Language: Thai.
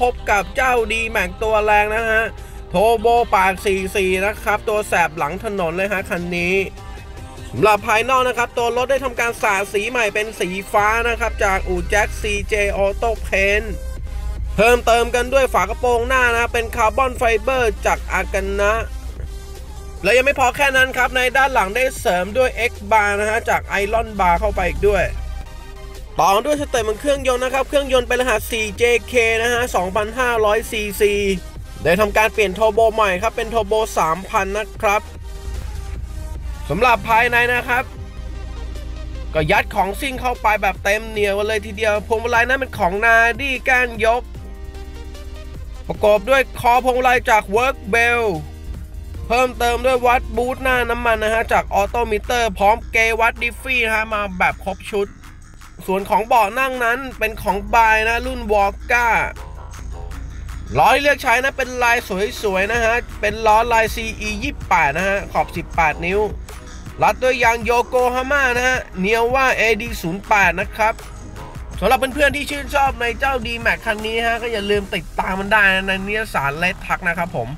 พบกับเจ้าดีแม็กตัวแรงนะฮะ โทโบปาก44 นะครับ ตัวแสบหลังถนนเลยฮะคันนี้สำหรับภายนอกนะครับ ตัวรถได้ทำการสาดสีใหม่เป็นสีฟ้านะครับ จากอูแจ็ค CJ Auto Paint เพิ่มเติมกันด้วยฝากระโปรงหน้านะเป็นคาร์บอนไฟเบอร์จากอากานะและยังไม่พอแค่นั้นครับ ในด้านหลังได้เสริมด้วย X bar นะฮะ จากไอรอนบาร์เข้าไปอีกด้วย ต่อด้วยสเต็ปมันเครื่องยนต์นะครับ เครื่องยนต์เป็นรหัส 4JK นะฮะ 2,500 cc ได้ทำการเปลี่ยนโทโบใหม่ครับ เป็นโทโบ 3,000 นะครับสำหรับภายในนะครับ ก็ยัดของซิ่งเข้าไปแบบเต็มเหนียวเลยทีเดียว พวงมาลัยนั้นเป็นของนาดี้ก้านยก ประกอบด้วยคอพวงมาลัยจาก Work Bell เพิ่มเติมด้วยวัดบูทหน้าน้ำมันนะฮะ จากออโตมิเตอร์พร้อมเกวัดดิฟฟี่นะฮะ มาแบบครบชุด ส่วนของเบาะนั่งนั้นเป็นของบายนะรุ่นวอลก้าล้อที่เลือกใช้นะเป็นลายสวยๆนะฮะ เป็นล้อลาย CE 28 นะฮะ ขอบ 18 นิ้ว รัดด้วยยางโยโกฮาม่านะฮะ เนียว่า AD 08นะครับสำหรับเพื่อนๆที่ชื่นชอบในเจ้า D Max คันนี้ฮะ ก็อย่าลืมติดตามมันได้นะในนิยสารเลดทักนะครับผม